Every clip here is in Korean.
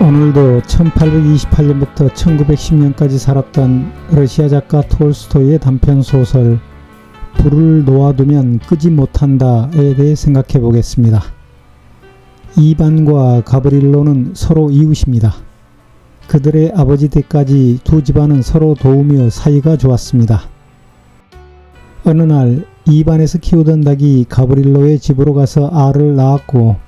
오늘도 1828년부터 1910년까지 살았던 러시아 작가 톨스토이의 단편 소설 불을 놓아두면 끄지 못한다에 대해 생각해 보겠습니다. 이반과 가브릴로는 서로 이웃입니다. 그들의 아버지 때까지 두 집안은 서로 도우며 사이가 좋았습니다. 어느 날 이반에서 키우던 닭이 가브릴로의 집으로 가서 알을 낳았고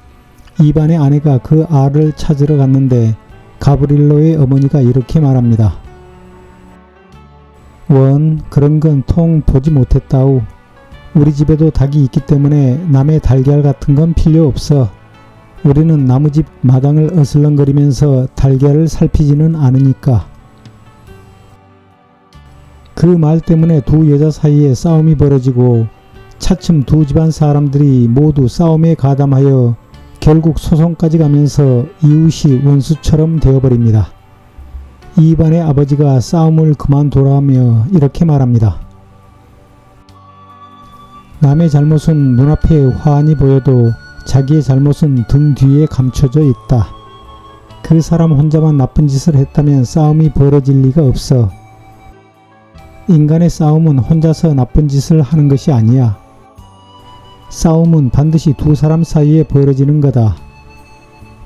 이반의 아내가 그 알을 찾으러 갔는데 가브릴로의 어머니가 이렇게 말합니다. 원, 그런 건 통 보지 못했다우. 우리 집에도 닭이 있기 때문에 남의 달걀 같은 건 필요 없어. 우리는 나무집 마당을 어슬렁거리면서 달걀을 살피지는 않으니까. 그 말 때문에 두 여자 사이에 싸움이 벌어지고 차츰 두 집안 사람들이 모두 싸움에 가담하여 결국 소송까지 가면서 이웃이 원수처럼 되어버립니다. 이반의 아버지가 싸움을 그만두라며 이렇게 말합니다. 남의 잘못은 눈앞에 화환이 보여도 자기의 잘못은 등 뒤에 감춰져 있다. 그 사람 혼자만 나쁜 짓을 했다면 싸움이 벌어질 리가 없어. 인간의 싸움은 혼자서 나쁜 짓을 하는 것이 아니야. 싸움은 반드시 두 사람 사이에 벌어지는 거다.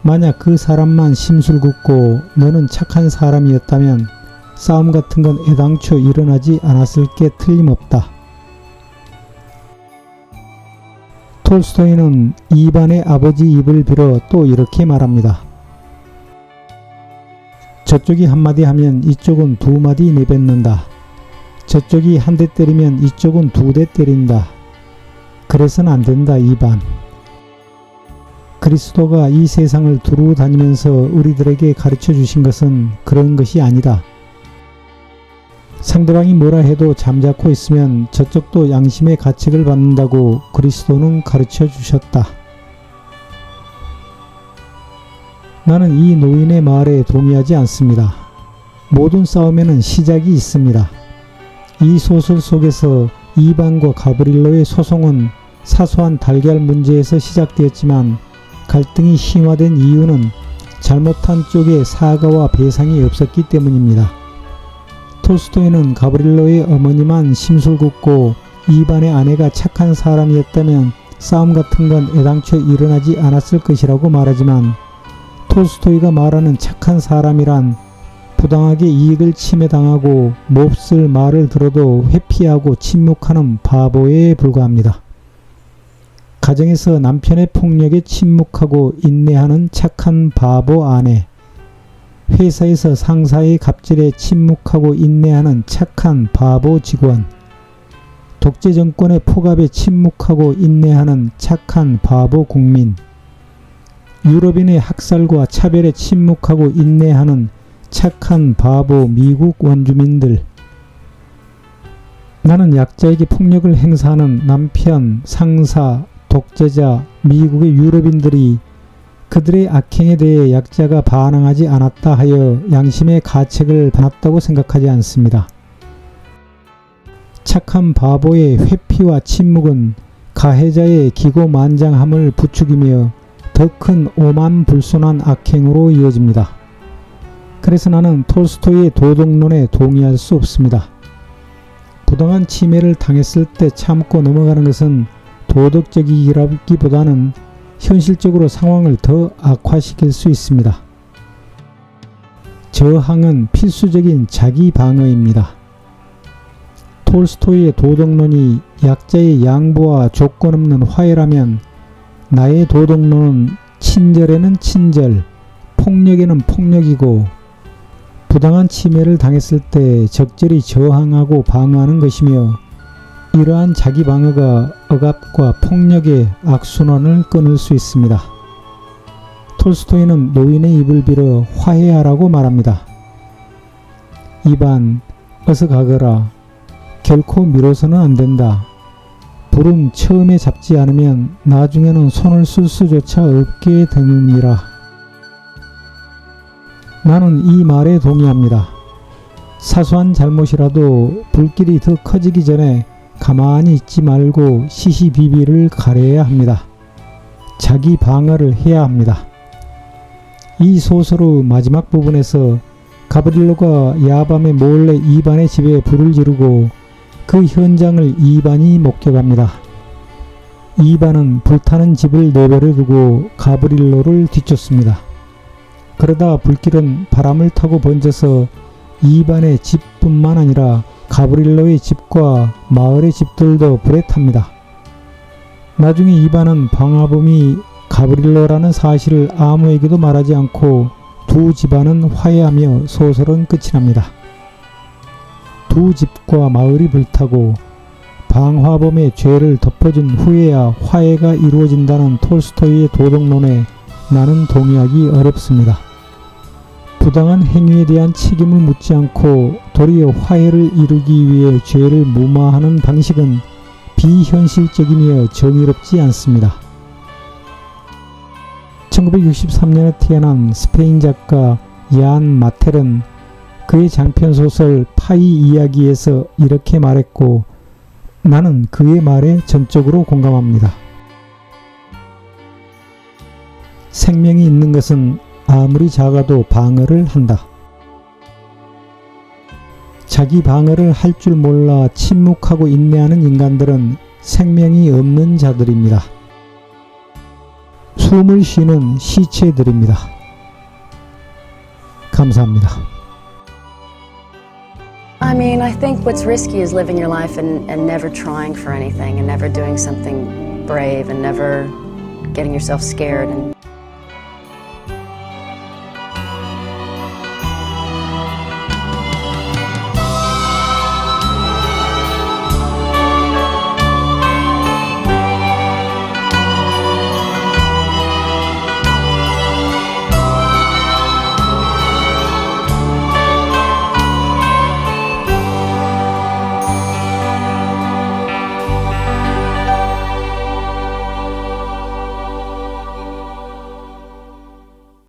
만약 그 사람만 심술궂고 너는 착한 사람이었다면 싸움 같은 건 애당초 일어나지 않았을 게 틀림없다. 톨스토이는 이반의 아버지 입을 빌어 또 이렇게 말합니다. 저쪽이 한마디 하면 이쪽은 두 마디 내뱉는다. 저쪽이 한 대 때리면 이쪽은 두 대 때린다. 그래서는 안 된다, 이반. 그리스도가 이 세상을 두루 다니면서 우리들에게 가르쳐 주신 것은 그런 것이 아니다. 상대방이 뭐라 해도 잠자코 있으면 저쪽도 양심의 가책을 받는다고 그리스도는 가르쳐 주셨다. 나는 이 노인의 말에 동의하지 않습니다. 모든 싸움에는 시작이 있습니다. 이 소설 속에서 이반과 가브릴로의 소송은 사소한 달걀 문제에서 시작되었지만 갈등이 심화된 이유는 잘못한 쪽에 사과와 배상이 없었기 때문입니다. 톨스토이는 가브릴로의 어머니만 심술궂고 이반의 아내가 착한 사람이었다면 싸움 같은 건 애당초 일어나지 않았을 것이라고 말하지만 톨스토이가 말하는 착한 사람이란 부당하게 이익을 침해당하고 몹쓸 말을 들어도 회피하고 침묵하는 바보에 불과합니다. 가정에서 남편의 폭력에 침묵하고 인내하는 착한 바보 아내, 회사에서 상사의 갑질에 침묵하고 인내하는 착한 바보 직원, 독재 정권의 포갑에 침묵하고 인내하는 착한 바보 국민, 유럽인의 학살과 차별에 침묵하고 인내하는 착한 바보 미국 원주민들. 나는 약자에게 폭력을 행사하는 남편, 상사, 독재자, 미국의 유럽인들이 그들의 악행에 대해 약자가 반항하지 않았다 하여 양심의 가책을 받았다고 생각하지 않습니다. 착한 바보의 회피와 침묵은 가해자의 기고만장함을 부추기며 더 큰 오만 불손한 악행으로 이어집니다. 그래서 나는 톨스토이의 도덕론에 동의할 수 없습니다. 부당한 침해를 당했을 때 참고 넘어가는 것은 도덕적이라기보다는 현실적으로 상황을 더 악화시킬 수 있습니다. 저항은 필수적인 자기 방어입니다. 톨스토이의 도덕론이 약자의 양보와 조건 없는 화해라면 나의 도덕론은 친절에는 친절, 폭력에는 폭력이고 부당한 침해를 당했을 때 적절히 저항하고 방어하는 것이며 이러한 자기 방어가 억압과 폭력의 악순환을 끊을 수 있습니다. 톨스토이는 노인의 입을 빌어 화해하라고 말합니다. 이반, 어서 가거라. 결코 미뤄서는 안 된다. 불은 처음에 잡지 않으면 나중에는 손을 쓸 수조차 없게 되느니라. 나는 이 말에 동의합니다. 사소한 잘못이라도 불길이 더 커지기 전에 가만히 있지 말고 시시비비를 가려야 합니다. 자기 방어를 해야 합니다. 이 소설의 마지막 부분에서 가브릴로가 야밤에 몰래 이반의 집에 불을 지르고 그 현장을 이반이 목격합니다. 이반은 불타는 집을 내버려 두고 가브릴로를 뒤쫓습니다. 그러다 불길은 바람을 타고 번져서 이반의 집뿐만 아니라 가브릴로의 집과 마을의 집들도 불에 탑니다. 나중에 이반은 방화범이 가브릴로라는 사실을 아무에게도 말하지 않고 두 집안은 화해하며 소설은 끝이 납니다. 두 집과 마을이 불타고 방화범의 죄를 덮어준 후에야 화해가 이루어진다는 톨스토이의 도덕론에 나는 동의하기 어렵습니다. 부당한 행위에 대한 책임을 묻지 않고 도리어 화해를 이루기 위해 죄를 무마하는 방식은 비현실적이며 정의롭지 않습니다. 1963년에 태어난 스페인 작가 야안 마텔은 그의 장편 소설 파이 이야기에서 이렇게 말했고 나는 그의 말에 전적으로 공감합니다. 생명이 있는 것은 아무리 작아도 방어를 한다. 자기 방어를 할 줄 몰라 침묵하고 인내하는 인간들은 생명이 없는 자들입니다. 숨을 쉬는 시체들입니다. 감사합니다. I mean, I think what's risky is living your life and, and never trying for anything and never doing something brave and never getting yourself scared and